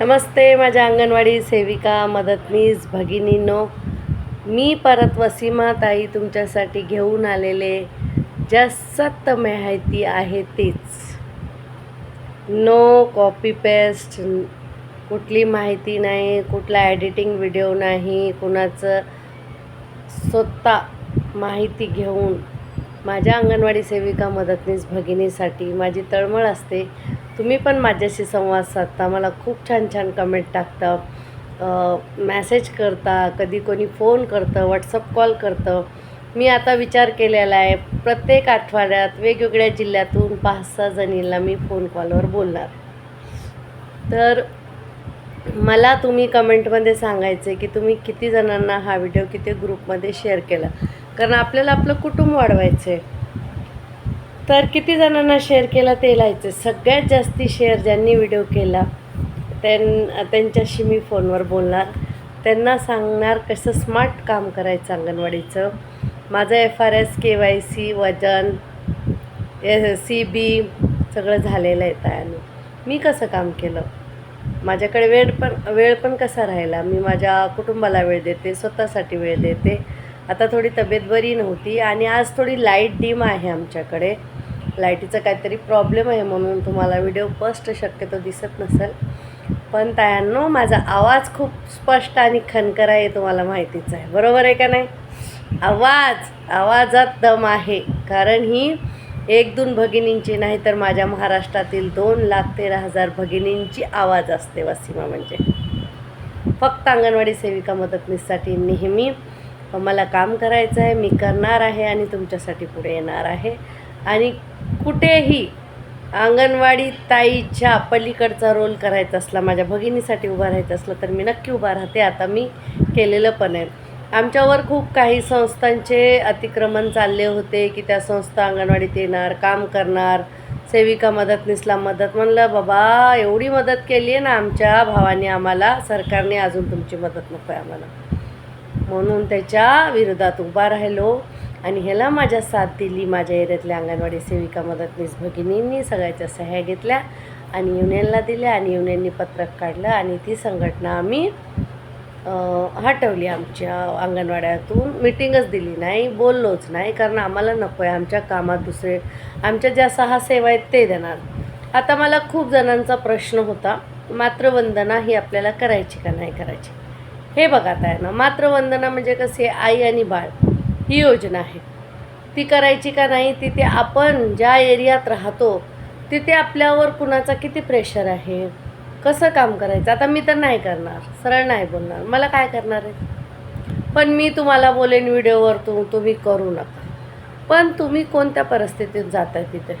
नमस्ते माझ्या अंगणवाडी सेविका मदतनीस भगिनीनो. मी परत वसीमा ताई तुमच्यासाठी घेऊन आलेले ज्या सत्य माहिती आहे तीच. नो कॉपी पेस्ट कुठली माहिती नाही कुठला एडिटिंग व्हिडिओ नाही कुणाचं स्वतः माहिती घेऊन माझ्या अंगणवाडी सेविका मदतनीस भगिनीसाठी माझी तळमळ असते. तुम्ही पण माझ्याशी संवाद साधता. मला खूप छान छान कमेंट टाकता. मॅसेज करता. कधी कोणी फोन करतं व्हॉट्सअप कॉल करतं. मी आता विचार केलेला आहे. प्रत्येक आठवड्यात वेगवेगळ्या जिल्ह्यातून पाच सहा जणींना मी फोन कॉलवर बोलणार. तर मला तुम्ही कमेंटमध्ये सांगायचे की तुम्ही किती जणांना हा व्हिडिओ किती ग्रुपमध्ये शेअर केला? कारण आपल्याला आपलं कुटुंब वाढवायचं आहे तर किती जणांना शेअर केला ते लिहायचं सगळ्यात जास्ती शेअर ज्यांनी व्हिडिओ केला त्यां त्यांच्याशी मी फोनवर बोलणार. त्यांना सांगणार कसं स्मार्ट काम करायचं अंगणवाडीचं. माझं F R S K Y C वजन एस सी बी सगळं झालेलं आहे त्याने. मी कसं काम केलं? माझ्याकडे वेळ पण वेळ पण कसा राहिला? मी माझ्या कुटुंबाला वेळ देते स्वतःसाठी वेळ देते. आता थोडी तब्येत बरी नव्हती आणि आज थोडी लाइट डीम आहे आमच्याकडे. लाईटीचा काहीतरी प्रॉब्लेम आहे म्हणून तुम्हाला व्हिडिओ स्पष्ट शक्यतो दिसत नसेल. पण तायांनो माझा आवाज खूप स्पष्ट आणि खनकर आहे तुम्हाला माहितीच आहे. बरोबर आहे का नाही? आवाज आवाजात दम आहे. कारण ही एक दोन भगिनींची नाही तर माझ्या महाराष्ट्रातील दोन लाख तेरा हजार भगिनींची आवाज असते वसीमा म्हणजे. फक्त अंगणवाडी सेविका मदतनीससाठी नेहमी मला काम करायचं आहे मी करणार आहे आणि तुमच्यासाठी पुढे येणार आहे. आणि कुठेही अंगणवाडी ताईच्या पलीकडचा रोल करायचा असला माझ्या भगिनीसाठी उभा राहायचं असलं तर मी नक्की उभा राहते. आता मी केलेलं पण आहे. आमच्यावर खूप काही संस्थांचे अतिक्रमण चालले होते की त्या संस्था अंगणवाडीत येणार काम करणार सेविका मदतनीसला मदत. म्हणलं बाबा एवढी मदत केली आहे ना आमच्या भावाने आम्हाला सरकारने अजून तुमची मदत नको आहे आम्हाला. म्हणून त्याच्या विरोधात उभा राहिलो. आणि ह्याला माझ्या साथ दिली. माझ्या एरियातल्या अंगणवाडी सेविका मदतनीस भगिनींनी सगळ्याच्या सह्या घेतल्या आणि युनियनला दिल्या आणि युनियननी पत्रक काढलं आणि ती संघटना आम्ही हटवली. आमच्या अंगणवाड्यातून मिटिंगच दिली नाही बोललोच नाही. कारण आम्हाला नको आहे आमच्या कामात दुसरे आमच्या ज्या सहा सेवा आहेत ते देणार. आता मला खूप जणांचा प्रश्न होता. मातृवंदना ही आपल्याला करायची का नाही करायची? हे बघा आता आहे ना मातृवंदना म्हणजे कसे आई आणि बाळ ही योजना आहे. ती करायची का नाही? तिथे आपण ज्या एरियात राहतो तिथे आपल्यावर कुणाचा किती प्रेशर आहे? कसं काम करायचं? आता मी तर नाही करणार. सरळ नाही बोलणार. मला काय करणार आहे? पण मी तुम्हाला बोलेन व्हिडिओवर तू तुम्ही करू नका. पण तुम्ही कोणत्या परिस्थितीत जात आहे तिथे?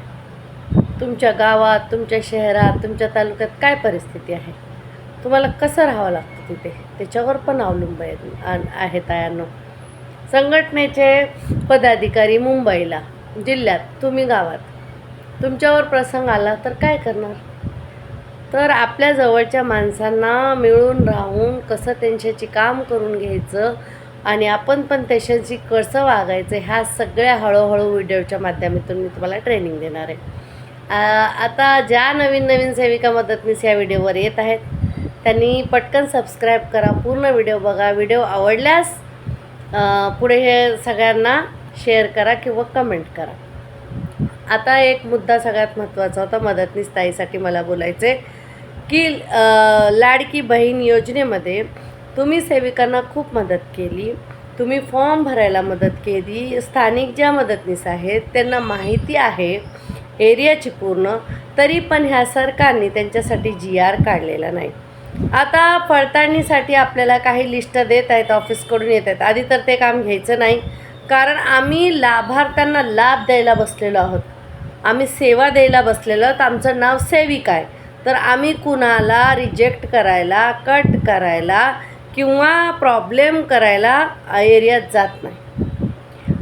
तुमच्या गावात तुमच्या शहरात तुमच्या तालुक्यात काय परिस्थिती आहे? तुम्हाला कसं राहावं लागतं तिथे? त्याच्यावर पण अवलंब आहे आहेत तायांनो संघटनेचे पदाधिकारी मुंबईला जिल्ह्यात तुम्ही गावात. तुमच्यावर प्रसंग आला तर काय करणार? तर आपल्या जवळच्या माणसांना मिळून राहून कसं त्यांच्याशी काम करून घ्यायचं आणि आपण पण त्याच्याशी कसं वागायचं ह्या सगळ्या हळूहळू व्हिडिओच्या माध्यमातून मी तुम्हाला ट्रेनिंग देणार आहे. आता ज्या नवीन नवीन सेविका मदतनीस या व्हिडिओवर येत आहेत त्यांनी पटकन सबस्क्राईब करा पूर्ण व्हिडिओ बघा. व्हिडिओ आवडल्यास पुढे हे सगळ्यांना शेअर करा किंवा कमेंट करा. आता एक मुद्दा सगळ्यात महत्त्वाचा होता मदतनीस ताईसाठी मला बोलायचे. की लाडकी बहीण योजनेमध्ये तुम्ही सेविकांना खूप मदत केली. तुम्ही फॉर्म भरायला मदत केली. स्थानिक ज्या मदतनीस आहेत त्यांना माहिती आहे एरियाची पूर्ण तरी पण ह्या सरकारने त्यांच्यासाठी जी आर काढलेला नाही. आता पडताळणीसाठी आपल्याला काही लिस्ट देत आहेत ऑफिसकडून येत आहेत. आधी तर ते काम घ्यायचं नाही कारण आम्ही लाभार्थ्यांना लाभ द्यायला बसलेलो आहोत. आम्ही सेवा द्यायला बसलेलो आहोत. आमचं नाव सेविका आहे. तर आम्ही कुणाला रिजेक्ट करायला कट करायला किंवा प्रॉब्लेम करायला एरियात जात नाही.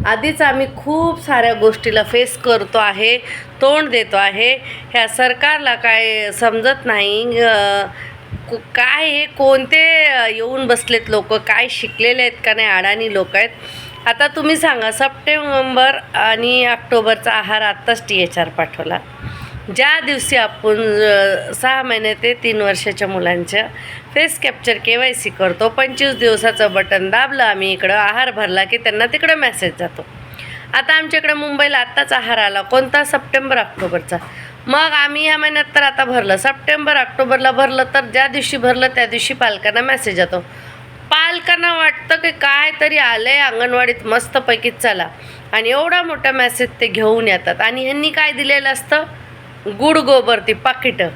आधीच आम्ही खूप साऱ्या गोष्टीला फेस करतो आहे तोंड देतो आहे. ह्या सरकारला काय समजत नाही काय हे? कोणते येऊन बसलेत लोक? काय शिकलेले आहेत का नाही? अडाणी लोक आहेत. आता तुम्ही सांगा सप्टेंबर आणि ऑक्टोबरचा आहार आत्ताच टी एच आर पाठवला. ज्या दिवशी आपण सहा महिने ते तीन वर्षाच्या मुलांच्या face capture K Y C करतो पंचवीस दिवसाचं बटन दाबलं आम्ही इकडं आहार भरला की त्यांना तिकडं मेसेज जातो. आता आमच्याकडे मुंबईला आत्ताच आहार आला. कोणता? सप्टेंबर ऑक्टोबरचा. मग आम्ही ह्या महिन्यात तर आता भरलं. सप्टेंबर ऑक्टोबरला भरलं तर ज्या दिवशी भरलं त्या दिवशी पालकांना मेसेज येतो. पालकांना वाटतं की काय तरी आलं आहे अंगणवाडीत मस्तपैकी चला. आणि एवढा मोठा मेसेज ते घेऊन येतात. आणि ह्यांनी काय दिलेलं असतं? गुड गोबर ती पाकिटं.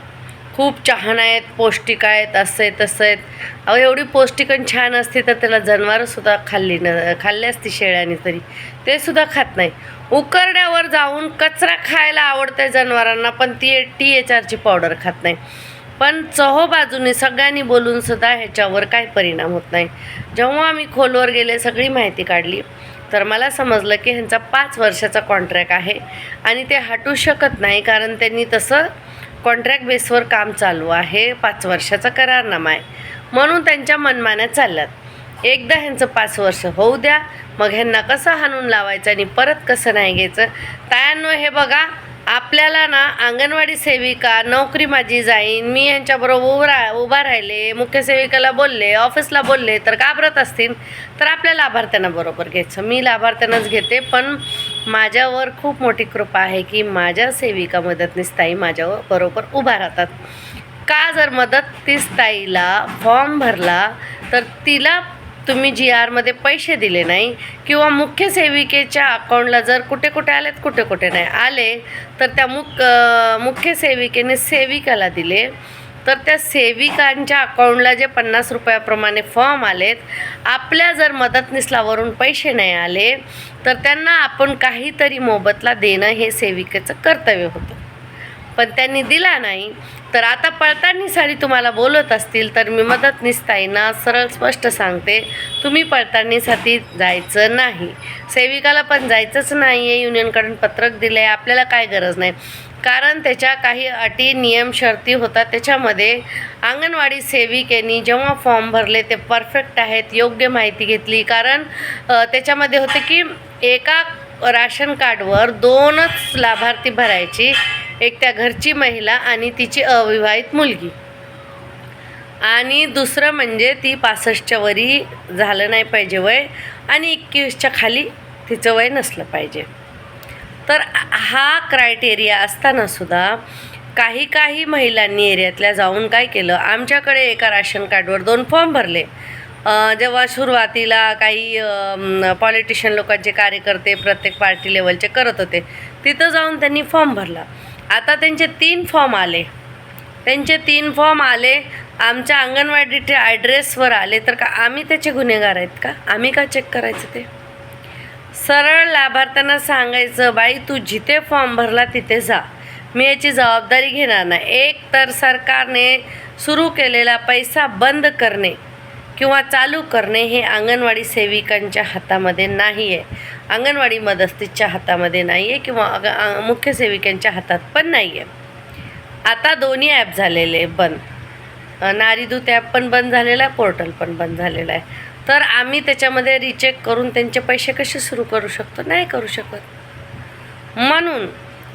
खूप छान आहेत पौष्टिक आहेत असं आहे तसं आहेत. अहो एवढी पौष्टिक आणि छान असते तर त्याला जनावरंसुद्धा खाल्ली न खाल्ली असती शेळ्याने तरी. ते सुद्धा खात नाही. उकरड्यावर जाऊन कचरा खायला आवडते जनावरांना पण ती टी एच आरची पावडर खात नाही. पण चहोबाजूने सगळ्यांनी बोलून सुद्धा ह्याच्यावर काही परिणाम होत नाही. जेव्हा आम्ही खोलवर गेले सगळी माहिती काढली तर मला समजलं की ह्यांचा पाच वर्षाचा कॉन्ट्रॅक्ट आहे. आणि ते हटू शकत नाही कारण त्यांनी तसं कॉन्ट्रॅक्ट बेसवर काम चालू आहे. पाच वर्षाचा करारनामा आहे. म्हणून त्यांच्या मनमान्या चालल्यात. एकदा ह्यांचं पाच वर्ष होऊ द्या. मग ह्यांना कसं हाणून लावायचं आणि परत कसं नाही घ्यायचं? तायांनो हे बघा आपल्याला ना अंगणवाडी सेविका नोकरी माझी जाईन मी यांच्याबरोबर उभा उभा राहिले मुख्य सेविकाला बोलले ऑफिसला बोलले तर घाबरत असतील तर आपल्या लाभार्थ्यांना बरोबर घ्यायचं. मी लाभार्थ्यांनाच घेते पण माझ्यावर खूप मोठी कृपा आहे की माझ्या सेविका मदतनीस ताई माझ्यावर बरोबर उभा राहतात. का जर मदतनीस ताईला फॉर्म भरला तर तिला तुम्ही जी आरमध्ये पैसे दिले नाही किंवा मुख्य सेविकेच्या अकाउंटला जर कुठे कुठे आलेत कुठे कुठे नाही आले तर त्या मुख मुख्य सेविकेने सेविकाला दिले. तर त्या सेविकांच्या अकाउंटला जे पन्नास रुपयाप्रमाणे फॉर्म आलेत आपल्या जर मदतनीसलावरून पैसे नाही आले तर त्यांना आपण काहीतरी मोबदला देणं हे सेविकेचं कर्तव्य होतं. पण त्यांनी दिला नाही तर आता पडताळणीसाठी तुम्हाला बोलत असतील तर मी मदतनीसताईंना सरळ स्पष्ट सांगते तुम्ही पडताळणीसाठी जायचं नाही. सेविकाला पण जायचंच नाही आहे युनियनकडून पत्रक दिलं आहे आपल्याला काय गरज नाही. कारण त्याच्या काही अटी नियम शर्ती होतात. त्याच्यामध्ये अंगणवाडी सेविकेनी जेव्हा फॉर्म भरले ते परफेक्ट आहेत योग्य माहिती घेतली. कारण त्याच्यामध्ये होते की एका राशन कार्डवर दोनच लाभार्थी भरायची एक त्या घरची महिला आणि तिची अविवाहित मुलगी. आणि दुसरं म्हणजे ती पासष्टच्या वरी झालं नाही पाहिजे वय आणि एकवीसच्या खाली तिचं वय नसलं पाहिजे. तर हा क्रायटेरिया असताना सुद्धा काही काही महिलांनी एरियातल्या जाऊन काय केलं? आमच्याकडे एका राशन कार्डवर दोन फॉर्म भरले. जेव्हा सुरुवातीला काही पॉलिटिशियन लोकांचे कार्यकर्ते प्रत्येक पार्टी लेवलचे करत होते तिथं जाऊन त्यांनी फॉर्म भरला. आता त्यांचे तीन फॉर्म आले. त्यांचे तीन फॉर्म आले आमच्या अंगणवाडीच्या ॲड्रेसवर आले तर का आम्ही त्याचे गुन्हेगार आहेत का? आम्ही का चेक करायचं ते? सरळ लाभार्थ्यांना सांगायचं बाई तू जिथे फॉर्म भरला तिथे जा. मी याची जबाबदारी घेणार नाही. एक तर सरकारने सुरू केलेला पैसा बंद करणे किंवा चालू करणे हे अंगणवाडी सेविकांच्या हातामध्ये नाही आहे अंगणवाडी मदस्तीच्या हातामध्ये नाही आहे किंवा अग मुख्य सेविकांच्या हातात पण नाही आहे आता दोन्ही ॲप झालेले बंद. नारीदूत ॲप पण बंद झालेला आहे पोर्टल पण बंद झालेलं आहे. तर आम्ही त्याच्यामध्ये रिचेक करून त्यांचे पैसे कसे सुरू करू शकतो? नाही करू शकत. म्हणून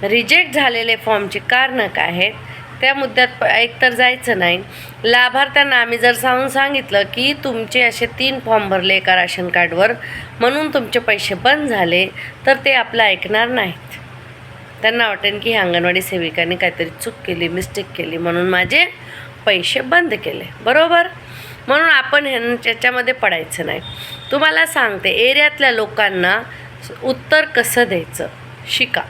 रिजेक्ट झालेले फॉर्मची कारणं काय आहेत? त्या मुद्द्यात प- एकतर जायचं नाही. लाभार्थ्यांना आम्ही जर सांगून सांगितलं की तुमचे असे तीन फॉर्म भरले एका राशन कार्डवर म्हणून तुमचे पैसे बंद झाले तर ते आपलं ऐकणार नाहीत. त्यांना वाटेल की अंगणवाडी सेविकांनी काहीतरी चूक केली मिस्टेक केली म्हणून माझे पैसे बंद केले. बरोबर? म्हणून आपण ह्यां त्याच्यामध्ये पडायचं नाही. तुम्हाला सांगते एरियातल्या लोकांना उत्तर कसं द्यायचं? शिका.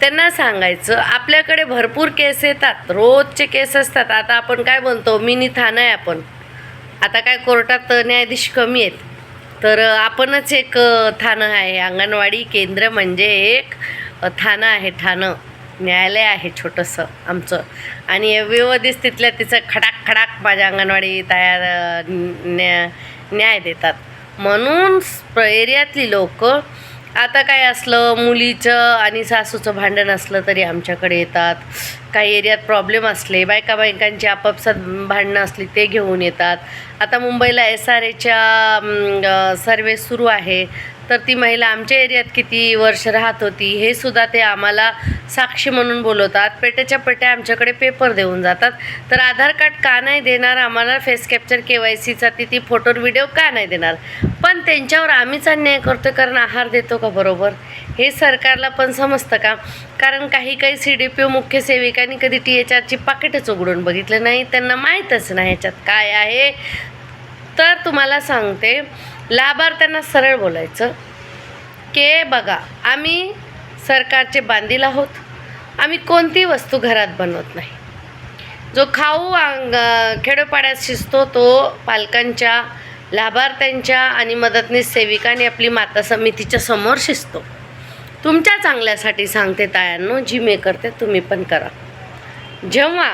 त्यांना सांगायचं आपल्याकडे भरपूर केस येतात रोजचे केस असतात. आता आपण काय म्हणतो मिनी थाना आहे आपण. आता काय कोर्टात न्यायाधीश कमी आहेत. तर आपणच एक ठाणं आहे. अंगणवाडी केंद्र म्हणजे एक ठाणं आहे ठाणं. न्यायालय आहे छोटंसं आमचं. आणि व्यवस्थित स्थितीला तिचं खडाक खडाक माझ्या अंगणवाडी तयार न्या न्याय देतात. म्हणून एरियातली लोक आता काय असलं मुलीचं आणि सासूचं भांडण असलं तरी आमच्याकडे येतात. काही एरियात प्रॉब्लेम असले बायका बायकांची आपापसात भांडणं असली ते घेऊन येतात. आता मुंबईला एस आर एच्या सर्वे सुरू आहे. तर ती महिला आमच्या एरियात किती वर्ष राहत होती हे सुद्धा ते आम्हाला साक्षी म्हणून बोलवतात. पेट्याच्या पेट्या आमच्याकडे पेपर देऊन जातात. तर आधार कार्ड का नाही देणार आम्हाला फेस कॅप्चर के वाय सीचा ती ती फोटो व्हिडिओ का नाही देणार? पण त्यांच्यावर आम्हीच अन्याय करतो कारण आहार देतो का बरोबर? हे सरकारला पण समजतं का? कारण काही काही सी डी पी ओ मुख्य सेविकांनी कधी टी एच आरची पाकिटच उघडून बघितलं नाही त्यांना माहीतच नाही ह्याच्यात काय आहे. तर तुम्हाला सांगते लाभार्थ्यांना सरळ बोलायचं के बघा आम्ही सरकारचे बांधील आहोत. आम्ही कोणती वस्तू घरात बनवत नाही. जो खाऊ अंग खेडोपाड्यात शिजतो तो पालकांच्या लाभार्थ्यांच्या आणि मदतनीस सेविकाने आपली माता समितीच्या समोर शिजतो. तुमच्या चांगल्यासाठी सांगते तायांनो जी मी करते तुम्ही पण करा. जेव्हा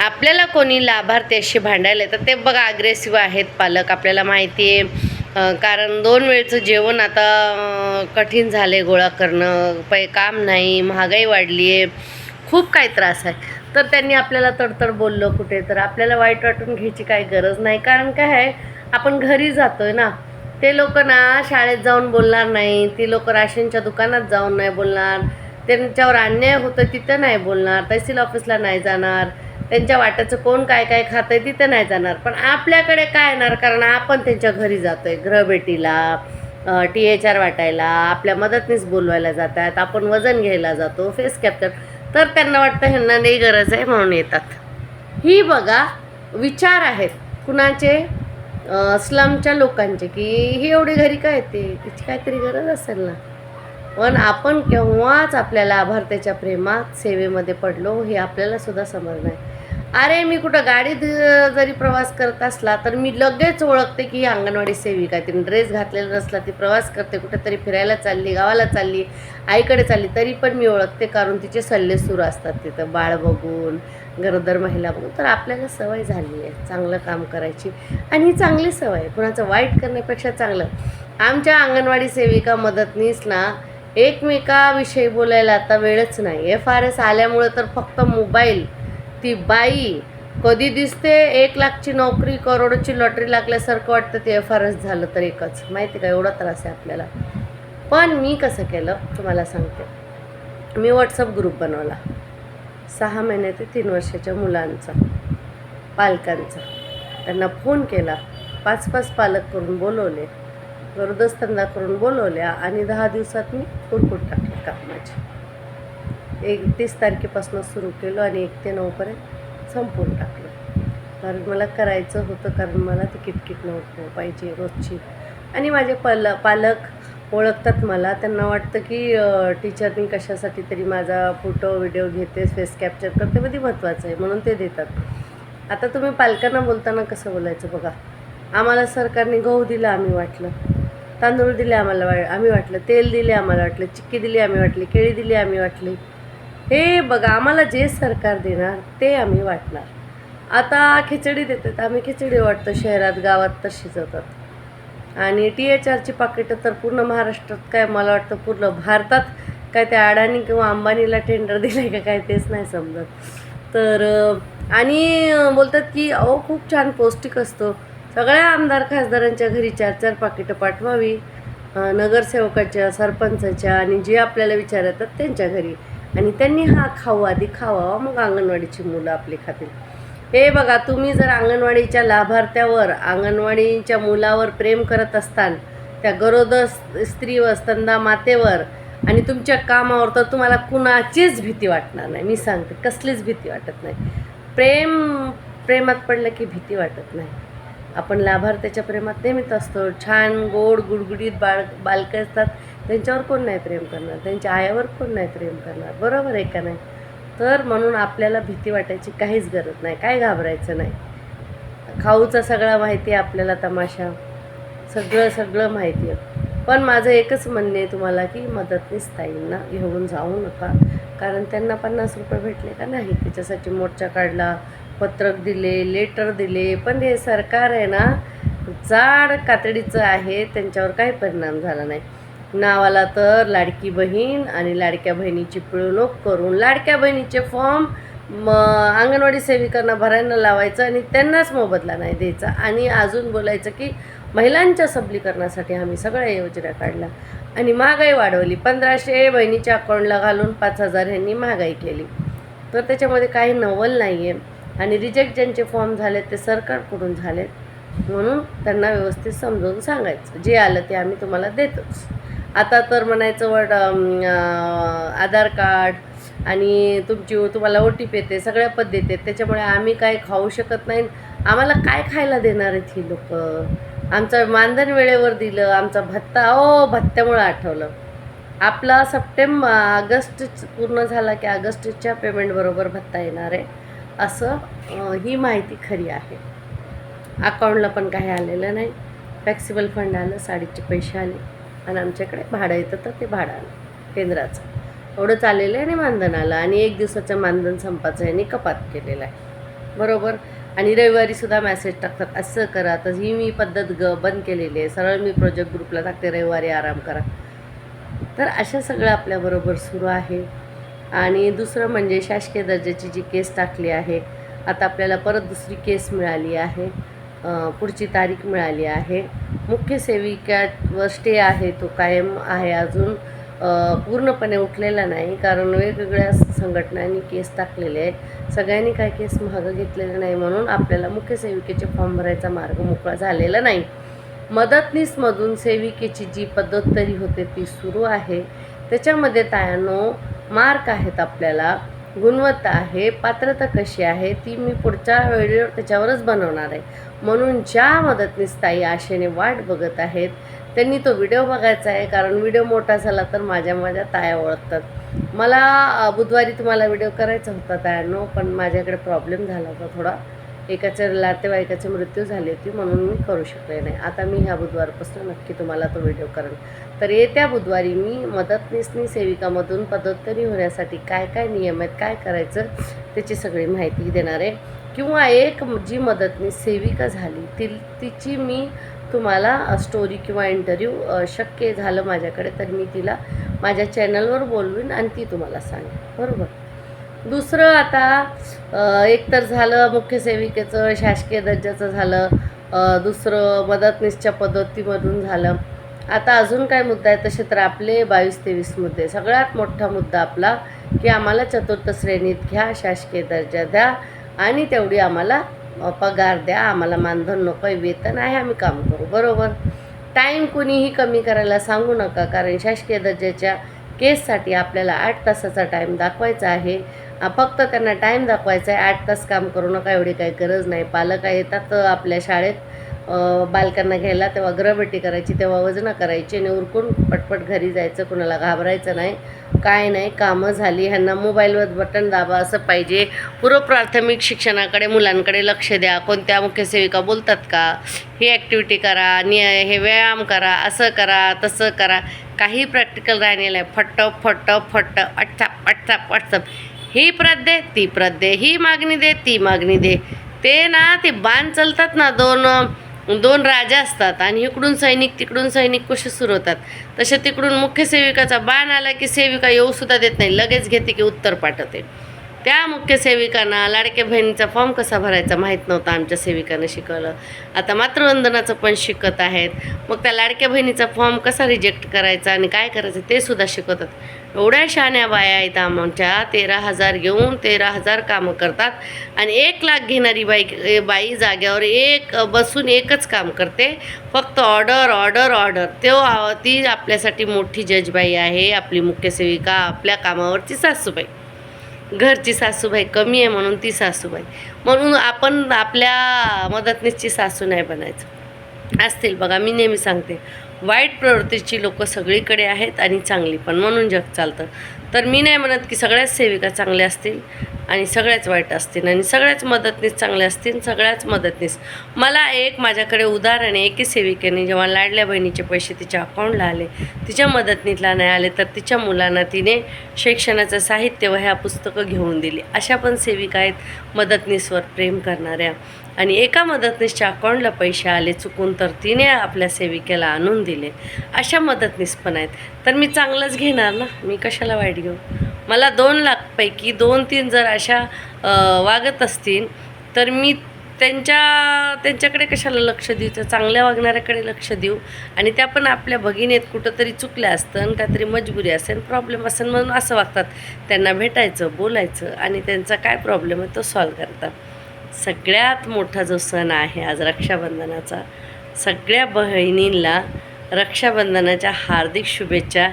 आपल्याला कोणी लाभार्थी अशी भांडायला येतात ते बघा अग्रेसिव्ह आहेत पालक आपल्याला माहिती आहे कारण दोन वेळचं जेवण आता कठीण कठीण झाले गोळा करणं. पै काम नाही महागाई वाढली आहे खूप काही त्रास आहे. तर त्यांनी आपल्याला तडतड बोललं कुठे तर आपल्याला वाईट वाटून घ्यायची काही गरज नाही. कारण काय आहे आपण घरी जातो आहे ना ते लोक ना शाळेत जाऊन बोलणार नाही. ती लोक राशनच्या दुकानात जाऊन नाही बोलणार. त्यांच्यावर अन्याय होतं तिथं नाही बोलणार. तहसील ऑफिसला नाही जाणार. त्यांच्या वाट्याचं कोण काय काय खातंय तिथं नाही जाणार. पण आपल्याकडे काय येणार? कारण आपण त्यांच्या घरी जातोय. ग्रहभेटीला टी एच आर वाटायला आपल्या मदतनीस बोलवायला जातात आपण वजन घ्यायला जातो फेस कॅप्चर तर त्यांना वाटतं ह्यांना नाही गरज आहे म्हणून येतात. ही बघा विचार आहेत कुणाचे? स्लमच्या लोकांचे की ही एवढी घरी काय येते? तिची काहीतरी गरज असेल ना. पण आपण केव्हाच आपल्याला लाभार्थ्याच्या प्रेमात सेवेमध्ये पडलो हे आपल्याला सुद्धा समजणार अरे मी कुठं गाडीत जरी प्रवास करत असला तर मी लगेच ओळखते की ही अंगणवाडी सेविका तिने ड्रेस घातलेला नसला ती प्रवास करते कुठेतरी फिरायला चालली गावाला चालली आईकडे चालली तरी पण मी ओळखते कारण तिचे सल्ले सुरू असतात तिथं. बाळ बघून गरोदर महिला बघून. तर आपल्याला सवय झाली आहे चांगलं काम करायची. आणि ही चांगली सवय आहे. कुणाचं वाईट करण्यापेक्षा चांगलं. आमच्या अंगणवाडी सेविका मदतनीस ना एकमेकाविषयी बोलायला आता वेळच नाही. एफ आर एस आल्यामुळं तर फक्त मोबाईल ती बाई कधी दिसते एक लाखची नोकरी करोडची लॉटरी लागल्यासारखं वाटतं ते एफ आर एस झालं तर एकच. माहिती का? एवढा त्रास आहे आपल्याला. पण मी कसं केलं? तुम्हाला सांगते. मी व्हॉट्सअप ग्रुप बनवला. सहा महिने ते तीन वर्षाच्या मुलांचा पालकांचा. त्यांना फोन केला. पाच पाच पालक करून बोलवले. गरोदस्तंदा करून बोलवल्या आणि दहा दिवसात मी कुरकुट टाकले कामाची. एक तीस तारखेपासून सुरू केलं आणि एक ते नऊपर्यंत संपवून टाकलं. कारण मला करायचं होतं कारण मला ती किटकिट नव्हतं पाहिजे रोजची. आणि माझे पल पालक ओळखतात मला. त्यांना वाटतं की टीचर टीचरनी कशासाठी तरी माझा फोटो व्हिडिओ घेते फेस कॅप्चर करते मध्ये महत्त्वाचं आहे म्हणून ते देतात. आता तुम्ही पालकांना बोलताना कसं बोलायचं बघा. आम्हाला सरकारने गहू दिला आम्ही वाटलं. तांदूळ दिले आम्हाला वा आम्ही वाटलं. तेल दिले आम्हाला वाटलं. चिक्की दिली आम्ही वाटली. केळी दिली आम्ही वाटली. हे बघा आम्हाला जे सरकार देणार ते आम्ही वाटणार. आता खिचडी देतात आम्ही खिचडी वाटतो शहरात गावात तर शिजवतात आणि टी एच आरची पाकिटं तर पूर्ण महाराष्ट्रात काय मला वाटतं पूर्ण भारतात काय त्या अडाणी किंवा अंबानीला टेंडर दिलं का काय तेच नाही समजत. तर आणि बोलतात की अहो खूप छान पौष्टिक असतो. सगळ्या आमदार खासदारांच्या घरी चार चार पाकिटं पाठवावी. नगरसेवकाच्या सरपंचाच्या आणि जे आपल्याला विचार येतात त्यांच्या घरी. आणि त्यांनी हा खाऊ आधी खावा. मग अंगणवाडीची मुलं आपली खातील. हे बघा तुम्ही जर अंगणवाडीच्या लाभार्थ्यावर अंगणवाडीच्या मुलावर प्रेम करत असताल त्या गरोदर स्त्रीवर स्तंदा मातेवर आणि तुमच्या कामावर तर तुम्हाला कुणाचीच भीती वाटणार नाही. मी सांगते कसलीच भीती वाटत नाही. प्रेम प्रेमात पडलं की भीती वाटत नाही. आपण लाभार्थ्याच्या प्रेमात नेहमीच असतो. छान गोड गुडगुडीत बाळ बालकं असतात. त्यांच्यावर कोण नाही प्रेम करणार? त्यांच्या आयावर कोण नाही प्रेम करणार? बरोबर आहे का नाही? तर म्हणून आपल्याला भीती वाटायची काहीच गरज नाही. काय घाबरायचं नाही. खाऊचा सगळा माहिती आहे आपल्याला तमाशा. सगळं सगळं माहिती आहे. पण माझं एकच म्हणणे आहे तुम्हाला की मदतनीस ताईंना घेऊन जाऊ नका. कारण त्यांना पन्नास रुपये भेटले का नाही? त्याच्यासाठी मोर्चा काढला पत्रक दिले लेटर दिले. पण हे सरकार आहे ना जाड कातडीचं आहे. त्यांच्यावर काही परिणाम झाला नाही. नावाला तर लाडकी बहीण आणि लाडक्या बहिणीची पिळवणूक करून लाडक्या बहिणीचे फॉर्म म अंगणवाडी सेविकांना भरायला लावायचं आणि त्यांनाच मोबदला नाही द्यायचा. आणि अजून बोलायचं की महिलांच्या सबलीकरणासाठी आम्ही सगळ्या योजना काढल्या आणि महागाई वाढवली. पंधराशे बहिणीच्या अकाउंटला घालून पाच हजार ह्यांनी महागाई केली. तर त्याच्यामध्ये काही नवल नाही आहे आणि रिजेक्ट ज्यांचे फॉर्म झालेत ते सरकारकडून झालेत. म्हणून त्यांना व्यवस्थित समजावून सांगायचं. जे आलं ते आम्ही तुम्हाला देतोच. आता तर म्हणायचं वड आधार कार्ड आणि तुमची तुम्हाला ओ टी पी येते सगळ्या पद्धती आहेत. त्याच्यामुळे आम्ही काय खाऊ शकत नाही. आम्हाला काय खायला देणार आहेत ही लोक? आमचं मानधन वेळेवर दिलं आमचा भत्ता ओ भत्त्यामुळं आठवलं. आपला सप्टेंबर ऑगस्ट पूर्ण झाला की ऑगस्टच्या पेमेंटबरोबर भत्ता येणार आहे. असं ही माहिती खरी आहे. अकाउंटला पण काही आलेलं नाही. फ्लेक्सिबल फंड आलं साडीचे पैसे आले. आणि आमच्याकडे भाडं येतं तर ते भाडं आलं केंद्राचं. एवढंच आलेलं आहे आणि मानधन आलं आणि एक दिवसाचं मानधन संपाचं यांनी कपात केलेलं आहे. बरोबर? आणि रविवारीसुद्धा मॅसेज टाकतात असं करा तर ही मी पद्धत ग बंद केलेली आहे. सरळ मी प्रोजेक्ट ग्रुपला टाकते रविवारी आराम करा. तर अशा सगळं आपल्याबरोबर सुरू आहे. आणि दुसरं म्हणजे शासकीय दर्जाची जी केस टाकली आहे आता आपल्याला परत दुसरी केस मिळाली आहे. पुढची तारीख मिळाली आहे. मुख्य सेविकावर स्टे आहे तो कायम आहे अजून. पूर्णपणे उठलेला नाही कारण वेगवेगळ्या संघटनांनी केस टाकलेले आहेत. सगळ्यांनी काय केस मागं घेतलेले नाही म्हणून आपल्याला मुख्य सेविकेचे फॉर्म भरायचा मार्ग मोकळा झालेला नाही. मदतनीसमधून सेविकेची जी पद्धत तरी होते ती सुरू आहे. त्याच्यामध्ये तायानो मार्क आहेत आपल्याला. गुणवत्ता आहे पात्रता कशी आहे ती मी पुढच्या वेळेवर त्याच्यावरच बनवणार आहे. म्हणून ज्या मदतनीस ताई आशेने वाट बघत आहेत त्यांनी तो व्हिडिओ बघायचा आहे कारण व्हिडिओ मोठा झाला तर माझ्या माझ्या ताया ओळखतात. मला बुधवारी तुम्हाला व्हिडिओ करायचा होता तायांनो पण माझ्याकडे प्रॉब्लेम झाला होता थोडा. एकाच्या नातेवाईकाचे मृत्यू झाली होती म्हणून मी करू शकले नाही. आता मी ह्या बुधवारपासून नक्की तुम्हाला तो व्हिडिओ करेन. तर येत्या बुधवारी मी मदतनीसनी सेविकामधून पदोत्तरी होण्यासाठी काय काय नियम आहेत काय करायचं त्याची सगळी माहिती देणार आहे. किंवा एक जी मदतनीस सेविका झाली ती तिची मी तुम्हाला स्टोरी किंवा इंटरव्ह्यू शक्य झालं माझ्याकडे तर मी तिला माझ्या चॅनलवर बोलवीन आणि ती तुम्हाला सांगेन. बरोबर? दुसरं आता एकतर एक तर झालं मुख्य सेविकेचं शासकीय दर्जाचं झालं दुसरं मदतनीसच्या पद्धतीमधून झालं. आता अजून काय मुद्दा आहे? तसे तर आपले बावीस तेवीस मुद्दे. सगळ्यात मोठा मुद्दा आपला की आम्हाला चतुर्थ श्रेणीत घ्या शासकीय दर्जा द्या. आणि तेवढी आम्हाला पगार द्या आम्हाला मानधन नको आहे वेतन आहे आम्ही काम करू बरोबर? टाईम कुणीही कमी करायला सांगू नका कारण शासकीय दर्जाच्या केससाठी आपल्याला आठ तासाचा टाईम दाखवायचा आहे. फक्त त्यांना टाईम दाखवायचा आहे आठ तास काम करू नका एवढी काही गरज नाही. पालक येतात आपल्या शाळेत बालकांना घ्यायला तेव्हा ग्रहभेटी करायची तेव्हा वजनं करायची आणि उरकून पटपट घरी जायचं कुणाला घाबरायचं नाही. काय नाही कामं झाली ह्यांना मोबाईलवर बटन दाबा असं पाहिजे. पूर्व प्राथमिक शिक्षणाकडे मुलांकडे लक्ष द्या. कोणत्या मुख्य सेविका बोलतात का? ही ॲक्टिव्हिटी करा नि हे व्यायाम करा असं करा तसं करा. काही प्रॅक्टिकल राहिलेलं आहे. फट्ट फट्ट फट्ट अट्टाप अट्टाप अट्टाप ही प्रत दे ती प्रत दे. ही मागणी दे ती मागणी दे. ते ना ते बाण चालतात ना दोन दोन राजा असतात आणि इकडून सैनिक तिकडून सैनिक कसे सुरू होतात. तसे तिकडून मुख्य सेविकाचा बाण आला की सेविका येऊसुद्धा देत नाही लगेच घेते की उत्तर पाठवते. त्या मुख्य सेविकांना लाडक्या बहिणीचा फॉर्म कसा भरायचा माहीत नव्हता आमच्या सेविकानं शिकवलं. आता मातृवंदनाचं पण शिकत आहेत. मग त्या लाडक्या बहिणीचा फॉर्म कसा रिजेक्ट करायचा आणि काय करायचं ते सुद्धा शिकवतात. एवढ्या शहाण्या बाया आहेत आमच्या. तेरा हजार घेऊन तेरा हजार कामं करतात. आणि एक लाख घेणारी बाई बाई जाग्यावर एक बसून एकच काम करते. फक्त ऑर्डर ऑर्डर ऑर्डर. तो ती आपल्यासाठी मोठी जजबाई आहे आपली मुख्य सेविका आपल्या कामावरची सासूबाई. घरची सासूबाई कमी आहे म्हणून ती सासूबाई. म्हणून आपण आपल्या मदतनीसची सासू नाही बनायचं. असतील बघा मी नेहमी सांगते. वाईट प्रवृत्तीची लोक सगळीकडे आहेत आणि चांगली पण म्हणून जग चालतं. तर मी नाही म्हणत की सगळ्याच सेविका चांगल्या असतील आणि सगळ्याच वाईट असतील आणि सगळ्याच मदतनीस चांगल्या असतील सगळ्याच मदतनीस. मला एक माझ्याकडे उदाहरण आहे एकी सेविकेने जेव्हा लाडल्या बहिणीचे पैसे तिच्या अकाउंटला आले तिच्या मदतनीतला नाही आले तर तिच्या मुलांना तिने शिक्षणाचं साहित्य व ह्या पुस्तकं घेऊन दिली. अशा पण सेविका आहेत मदतनीसवर प्रेम करणाऱ्या. आणि एका मदतनीसच्या अकाउंटला पैसे आले चुकून तर तिने आपल्या सेविकेला आणून दिले. अशा मदतनीस पण आहेत. तर मी चांगलंच घेणार ना? मी कशाला वाईट घेऊ? मला दोन लाखपैकी दोन तीन जर अशा वागत असतील तर मी त्यांच्या त्यांच्याकडे कशाला लक्ष देऊ? त्या चांगल्या वागणाऱ्याकडे लक्ष देऊ? आणि त्या पण आपल्या भगिनीत कुठंतरी चुकल्या असतं आणि काहीतरी मजबुरी असेल प्रॉब्लेम असेल म्हणून असं वागतात. त्यांना भेटायचं बोलायचं आणि त्यांचा काय प्रॉब्लेम आहे तो सॉल्व करतात. सगळ्यात मोठा जो सण आहे आज रक्षाबंधनाचा सगळ्या बहिणींना रक्षाबंधनाच्या हार्दिक शुभेच्छा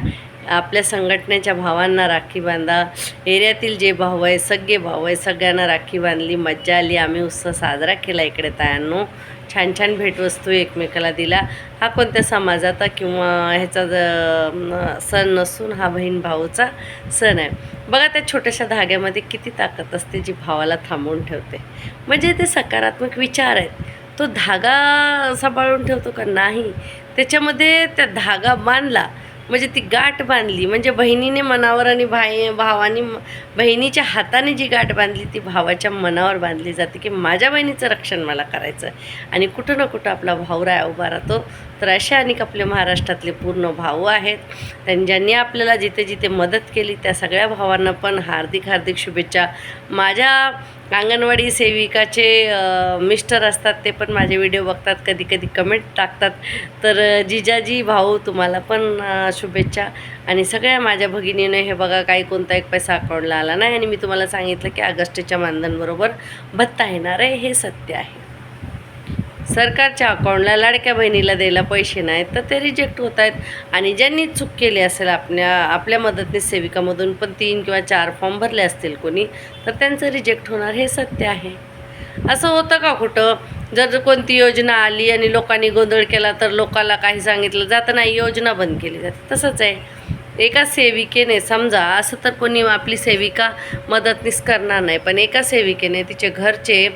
आपल्या संघटनेच्या भावांना राखी बांधा. एरियातील जे भाऊ आहे सगळे भाऊ आहे सगळ्यांना राखी बांधली मज्जा आली. आम्ही उत्सव साजरा केला इकडे तायांनो. छान छान भेटवस्तू एकमेकाला दिला हा कोणत्या समाजाचा किंवा ह्याचा ज- सण नसून हा बहीण भाऊचा सण आहे. बघा त्या छोट्याशा धाग्यामध्ये किती ताकद असते जी भावाला थांबवून ठेवते. म्हणजे ते सकारात्मक विचार आहेत. तो धागा सांभाळून ठेवतो का नाही? त्याच्यामध्ये त्या धागा बांधला म्हणजे ती गाठ बांधली. म्हणजे बहिणीने मनावर आणि भाई भावानी बहिणीच्या हाताने जी गाठ बांधली ती भावाच्या मनावर बांधली जाते की माझ्या बहिणीचं रक्षण मला करायचं आहे आणि कुठं ना कुठं आपला भाऊराया उभा राहतो. तर असे अनेक आपले महाराष्ट्रातले पूर्ण भाऊ आहेत. त्यांनी ज्यांनी आपल्याला जिथे जिथे मदत केली त्या सगळ्या भावांना पण हार्दिक हार्दिक शुभेच्छा. माझ्या अंगणवाडी सेविकाचे मिस्टर असतात ते पण माझे व्हिडिओ बघतात कधी कधी कमेंट टाकतात. तर जिजाजी भाऊ तुम्हाला पण शुभेच्छा. आणि सगळ्या माझ्या भगिनीने हे बघा काही कोणता एक पैसा अकाउंटला आला नाही. आणि मी तुम्हाला सांगितलं की ऑगस्टच्या मानधनबरोबर भत्ता येणार आहे हे सत्य आहे. सरकारच्या अकाउंटला लाडक्या बहिणीला द्यायला पैसे नाहीत तर ते रिजेक्ट होत आहेत आणि ज्यांनी चूक केली असेल आपल्या आपल्या मदतनीस सेविकामधून पण तीन किंवा चार फॉर्म भरले असतील कोणी तर त्यांचं रिजेक्ट होणार हे सत्य आहे. असं होतं का कुठं? जर कोणती योजना आली आणि लोकांनी गोंधळ केला तर लोकाला काही सांगितलं जातं नाही योजना बंद केली जाते. तसंच आहे. एका सेविकेने समजा असं तर कोणी आपली सेविका मदतनीस करणार नाही पण एका सेविकेने तिचे घरचे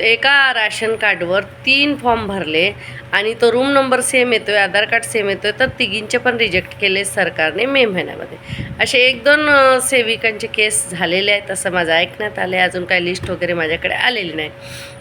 एका राशन कार्डवर तीन फॉर्म भरले आणि तो रूम नंबर सेम येतो आहे आधार कार्ड सेम येतो आहे तर तिघींचे पण रिजेक्ट केले सरकारने मे महिन्यामध्ये. असे एक दोन सेविकांचे केस झालेले आहेत असं माझं ऐकण्यात आलं आहे अजून काही लिस्ट वगैरे माझ्याकडे आलेली नाही.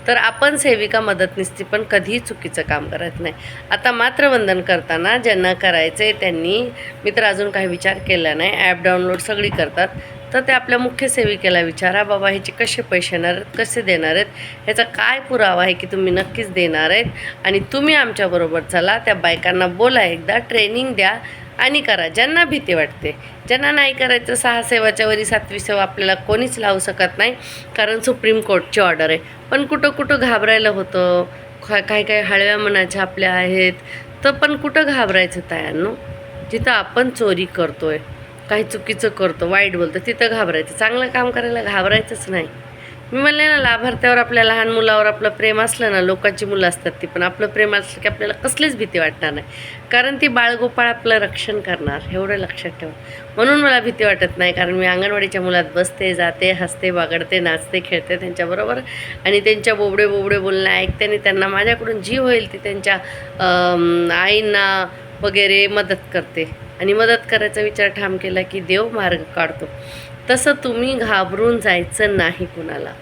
तर आपण सेविका मदतनीसची पण कधीही चुकीचं काम करत नाही. आता मात्र वंदन करताना ज्यांना करायचं आहे त्यांनी मी तर अजून काही विचार केला नाही. ॲप डाउनलोड सगळी करतात. तर ते आपल्या मुख्य सेविकेला विचारा बाबा ह्याचे कसे पैसे येणार आहेत? कसे देणार आहेत? ह्याचा काय पुरावा आहे की तुम्ही नक्कीच देणार आहेत? आणि तुम्ही आमच्याबरोबर चला त्या बायकांना बोला एकदा ट्रेनिंग द्या आणि करा. ज्यांना भीती वाटते ज्यांना नाही करायचं सहा सेवाच्या वरी सातवी सेवा आपल्याला कोणीच लावू शकत नाही कारण सुप्रीम कोर्टची ऑर्डर आहे. पण कुठं कुठं घाबरायला होतं? खा- काही काही हळव्या मनाच्या आपल्या आहेत? तर पण कुठं घाबरायचं तायांनो जिथं आपण चोरी करतोय. काही चुकीचं करतो वाईट बोलतो तिथं घाबरायचं. चांगलं काम करायला घाबरायचंच नाही. मी म्हणले ना लाभार्थ्यावर आपल्या लहान मुलावर आपलं प्रेम असलं ना लोकांची मुलं असतात ती पण आपलं प्रेम असलं की आपल्याला कसलीच भीती वाटणार नाही. कारण ती बाळगोपाळ आपलं रक्षण करणार एवढं लक्षात ठेवा. म्हणून मला भीती वाटत नाही कारण मी अंगणवाडीच्या मुलात बसते जाते हसते बागडते नाचते खेळते त्यांच्याबरोबर. आणि त्यांच्या बोबडे बोबडे बोलणं ऐकते आणि त्यांना माझ्याकडून जी होईल ती त्यांच्या आईंना वगैरे मदत करते. आणि मदत करायचा विचार ठाम केला की देव मार्ग काढतो. तसं तुम्ही घाबरून जायचं नाही कुणाला.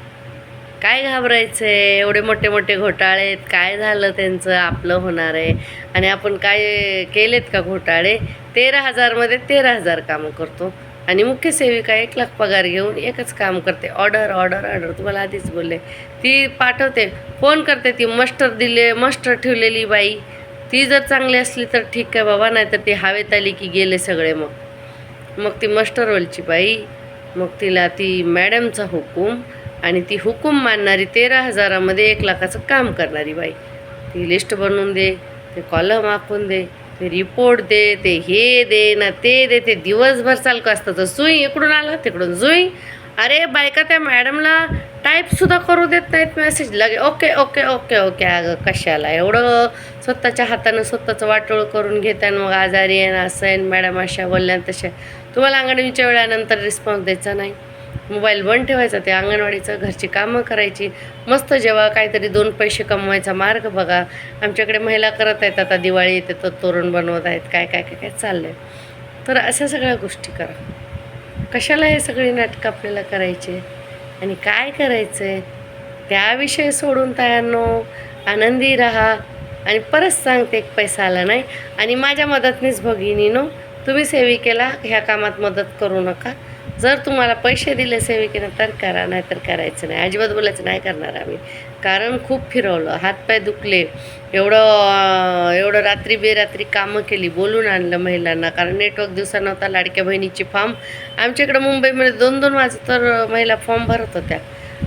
काय घाबरायचं? आहे एवढे मोठे मोठे घोटाळे आहेत. काय झालं त्यांचं? आपलं होणार आहे. आणि आपण काय केलेत का घोटाळे? तेरा हजारमध्ये तेरा हजार कामं करतो. आणि मुख्य सेविका एक लाख पगार घेऊन एकच काम करते. Order order order. तुम्हाला आधीच बोलले. ती पाठवते. फोन करते ती. मस्टर दिले मस्टर ठेवलेली बाई. ती जर चांगली असली तर ठीक आहे बाबा नाही तर ती हवेत आली की गेले सगळे मग. मग ती मस्टरवलची बाई मग तिला ती मॅडमचा हुकूम आणि ती हुकूम मानणारी तेरा हजारामध्ये एक लाखाचं काम करणारी बाई. ती लिस्ट बनवून दे ते कॉलम आखून दे ते रिपोर्ट दे ते हे दे ना ते दे ते दिवसभर चालू असतं. तर जुई इकडून आला तिकडून जुई अरे बायका त्या मॅडमला टाईपसुद्धा करू देत नाहीत मेसेज लगे ओके ओके ओके ओके अगं कशाला? एवढं स्वतःच्या हातानं स्वतःचं वाटोळ करून घेताय मग आजारी आहे ना असं आहे मॅडम अशा बोलल्या न तशा. तुम्हाला अंगणवाडीच्या वेळानंतर रिस्पॉन्स द्यायचा नाही. मोबाईल बंद ठेवायचा ते अंगणवाडीचं घरची कामं करायची. मस्त जेव्हा काहीतरी दोन पैसे कमवायचा मार्ग बघा. आमच्याकडे महिला करत आहेत आता दिवाळी येते तर तोरण बनवत आहेत काय काय काय काय चाललं आहे तर अशा सगळ्या गोष्टी करा. कशाला हे सगळी नाटकं आपल्याला करायचे? आणि काय करायचं आहे त्याविषयी सोडून तयांनो आनंदी राहा आणि परत सांगते एक पैसा आला नाही. आणि माझ्या मदतनीच भगिनीनो तुम्ही सेविकेला ह्या कामात मदत करू नका. जर तुम्हाला पैसे दिले सेविकेनं तर करा नाही तर करायचं नाही. अजिबात बोलायचं नाही करणार आम्ही. कारण खूप फिरवलं हातपाय दुखले. एवढं एवढं रात्री बेरात्री कामं केली बोलून आणलं महिलांना. कारण नेटवर्क दिवसा नव्हता लाडक्या बहिणीची फॉर्म आमच्या इकडं मुंबईमध्ये दोन दोन वाज तर महिला फॉर्म भरत होत्या.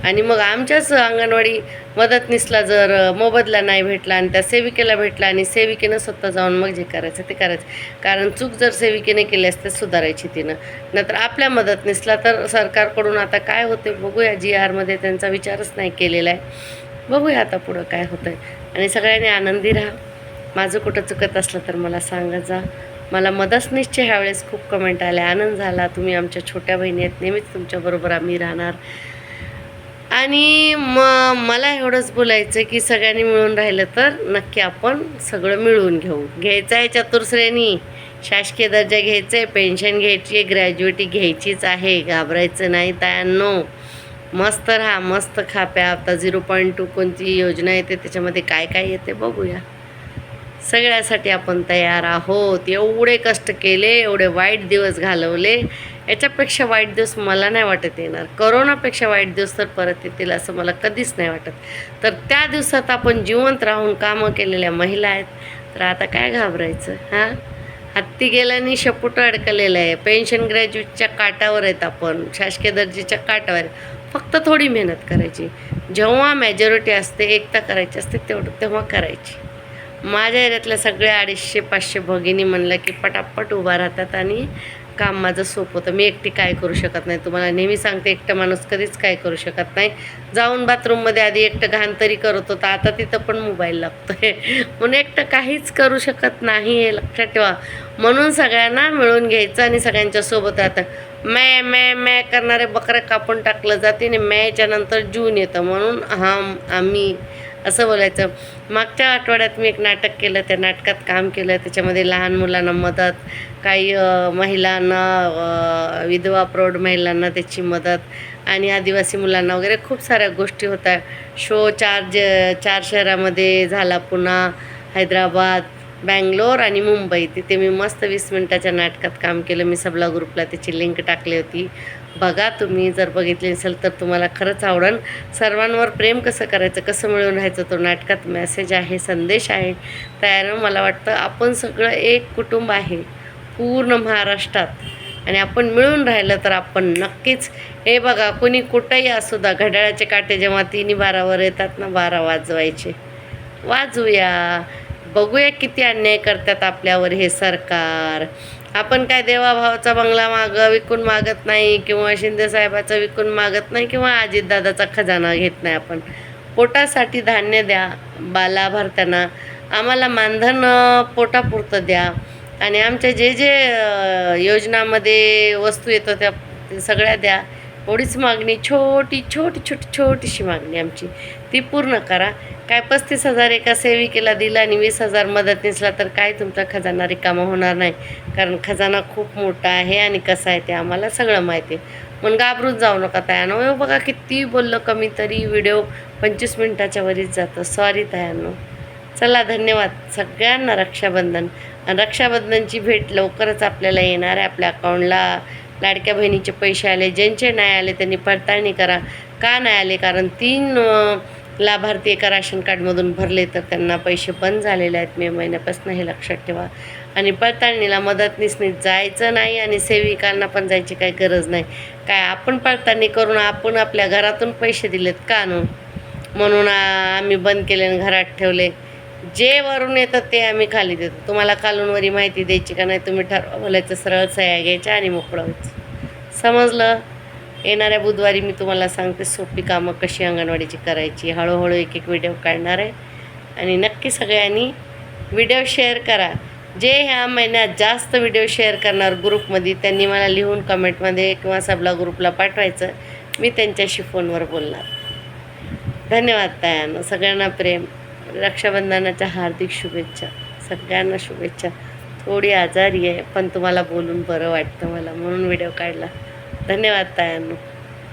आणि मग आमच्याच अंगणवाडी मदतनीसला जर मोबदला नाही भेटला आणि त्या सेविकेला भेटला आणि सेविकेनं स्वतः जाऊन मग जे करायचं ते करायचं. कारण चूक जर सेविकेने केली असते सुधारायची तिनं. नंतर आपल्या मदतनीसला तर सरकारकडून आता काय होते बघूया जी आरमध्ये त्यांचा विचारच नाही केलेला आहे. बघूया आता पुढं काय होतं आहे आणि सगळ्यांनी आनंदी राहा. माझं कुठं चुकत असलं तर मला सांगत जा. मला मदतनीसचे ह्यावेळेस खूप कमेंट आले आनंद झाला. तुम्ही आमच्या छोट्या बहिणी आहेत. नेहमीच तुमच्याबरोबर आम्ही राहणार. आणि म मला एवढंच बोलायचं की सगळ्यांनी मिळून राहिलं तर नक्की आपण सगळं मिळवून घेऊ. घ्यायचं आहे चतुर्श्रेणी. शासकीय दर्जा घ्यायचा आहे पेन्शन घ्यायची आहे ग्रॅज्युएटी घ्यायचीच आहे. घाबरायचं नाही तायांनो. मस्त राहा मस्त खा प्या. आता झिरो पॉईंट टू कोणती योजना येते त्याच्यामध्ये काय काय येते बघूया. सगळ्यासाठी आपण तयार आहोत. एवढे कष्ट केले एवढे वाईट दिवस घालवले. याच्यापेक्षा वाईट दिवस मला नाही वाटत येणार. करोनापेक्षा वाईट दिवस तर परत येतील असं मला कधीच नाही वाटत. तर त्या दिवसात आपण जिवंत राहून कामं केलेल्या महिला आहेत. तर आता काय घाबरायचं हां? हत्ती गेल्याने शपूट अडकलेलं आहे. पेन्शन ग्रॅज्युएटच्या काटावर आहेत आपण. शासकीय दर्जेच्या काटावर फक्त थोडी मेहनत करायची. जेव्हा मेजॉरिटी असते एकता करायची असते तेवढं तेव्हा करायची. माझ्या एरियातल्या सगळ्या अडीचशे पाचशे भगिनी म्हणलं की पटापट उभा राहतात आणि काम माझं सोपं होतं. मी एकटी काय करू शकत नाही? तुम्हाला नेहमी सांगते एकटं माणूस कधीच काय करू शकत नाही. जाऊन बाथरूममध्ये आधी एकटं घाण तरी करत होतं. आता तिथं पण मोबाईल लागतोय. म्हणून एकटं काहीच करू शकत नाही हे लक्षात ठेवा. म्हणून सगळ्यांना मिळून घ्यायचं आणि सगळ्यांच्या सोबत राहतं. मॅ मॅ मॅ करणारे बकरे कापून टाकलं जाते आणि मॅच्या नंतर जून येतं. म्हणून हा आम्ही असं बोलायचं. मागच्या आठवड्यात मी एक नाटक केलं. त्या नाटकात काम केलं. त्याच्यामध्ये लहान मुलांना मदत काही महिलांना विधवा प्रौढ महिलांना त्याची मदत आणि आदिवासी मुलांना वगैरे खूप साऱ्या गोष्टी होत्या. शो चार ज चार शहरामध्ये झाला पुन्हा हैदराबाद बँगलोर आणि मुंबई. तिथे मी मस्त वीस मिनटाच्या नाटकात काम केलं. मी सबला ग्रुपला त्याची लिंक टाकली होती. बघा तुम्ही जर बघितली असेल तर तुम्हाला खरंच आवडेल सर्वांवर प्रेम कसं करायचं कसं मिळून राहायचं तो नाटकात मेसेज आहे संदेश आहे. त्यानं मला वाटतं आपण सगळं एक कुटुंब आहे. पूर्ण महाराष्ट्रात. आणि आपण मिळून राहिलं तर आपण नक्कीच हे बघा कोणी कुठंही असू द्या घड्याळाचे काटे जेव्हा तिन्ही बारावर येतात ना बारा वाजवायचे. वाजवूया. बघूया किती अन्याय करतात आपल्यावर हे सरकार. आपण काय देवाभावाचा बंगला माग विकून मागत नाही किंवा शिंदेसाहेबाचा विकून मागत नाही किंवा अजितदादाचा खजाना घेत नाही आपण. पोटासाठी धान्य द्या बा लाभार्थ्यांना आम्हाला मानधन पोटापुरतं द्या. आणि आमच्या जे जे योजनामध्ये वस्तू येतो त्या सगळ्या द्या. एवढीच मागणी छोटी छोटी छोटी छोटीशी मागणी आमची. ती पूर्ण करा. काय पस्तीस हजार एका सेविकेला दिला आणि वीस हजार मदतनीसला तर काय तुमचा खजाना रिकामा होणार नाही. कारण खजाना खूप मोठा आहे आणि कसा आहे ते आम्हाला सगळं माहिती आहे. म्हणून घाबरून जाऊ नका तयानो. बघा किती बोललं कमी तरी व्हिडिओ पंचवीस मिनटाच्या वरीच जातं. सॉरी तयानो. चला धन्यवाद. सगळ्यांना रक्षाबंधन. आणि रक्षाबंधनची भेट लवकरच आपल्याला येणार आहे आपल्या अकाउंटला लाडक्या बहिणीचे पैसे आले ज्यांचे नाही आले त्यांनी पडताळणी करा. का नाही आले? कारण तीन लाभार्थी एका राशन कार्डमधून भरले तर त्यांना पैसे बंद झालेले आहेत मे महिन्यापासून हे लक्षात ठेवा. आणि पडताळणीला मदतनीसनी जायचं नाही आणि सेविकांना पण जायची काही गरज नाही. काय आपण पडताळणी करून आपण आपल्या घरातून पैसे दिलेत का आणून म्हणून आम्ही बंद केले आणि घरात ठेवले. जे वरून येतं ते आम्ही खाली देतो. तुम्हाला खालूनवरी माहिती द्यायची का नाही तुम्ही ठरवा. बोलायचं सरळ सह्या घ्यायच्या आणि मोकळं व्हायचं समजलं? येणाऱ्या बुधवारी मी तुम्हाला सांगते सोपी कामं कशी अंगणवाडीची करायची. हळूहळू एक एक व्हिडिओ काढणार आहे. आणि नक्की सगळ्यांनी व्हिडिओ शेअर करा. जे ह्या महिन्यात जास्त व्हिडिओ शेअर करणार ग्रुपमध्ये त्यांनी मला लिहून कमेंटमध्ये किंवा सबला ग्रुपला पाठवायचं. मी त्यांच्याशी फोनवर बोलणार. धन्यवाद तायानं. सगळ्यांना प्रेम. रक्षाबंधनाच्या हार्दिक शुभेच्छा. सगळ्यांना शुभेच्छा. थोडी आजारी आहे पण तुम्हाला बोलून बरं वाटतं मला म्हणून व्हिडिओ काढला. धन्यवाद तायांनो.